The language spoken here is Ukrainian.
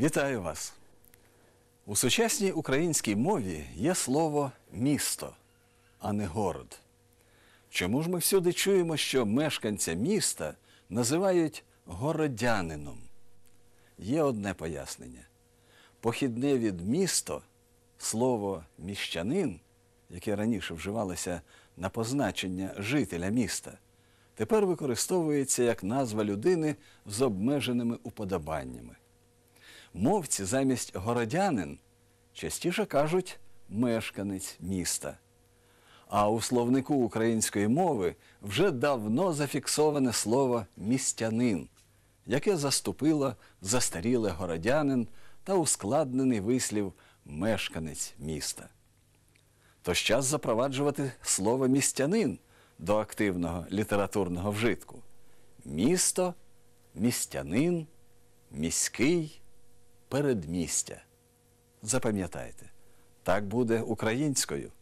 Вітаю вас! У сучасній українській мові є слово місто, а не город. Чому ж ми всюди чуємо, що мешканця міста називають городянином? Є одне пояснення. Похідне від місто слово міщанин, яке раніше вживалося на позначення жителя міста, тепер використовується як назва людини з обмеженими уподобаннями. Мовці замість городянин частіше кажуть мешканець міста. А у словнику української мови вже давно зафіксоване слово містянин, яке заступило застаріле городянин та ускладнений вислів мешканець міста. Тож час запроваджувати слово містянин до активного літературного вжитку. Місто, містянин, міський, передмістя. Запам'ятайте, так буде українською.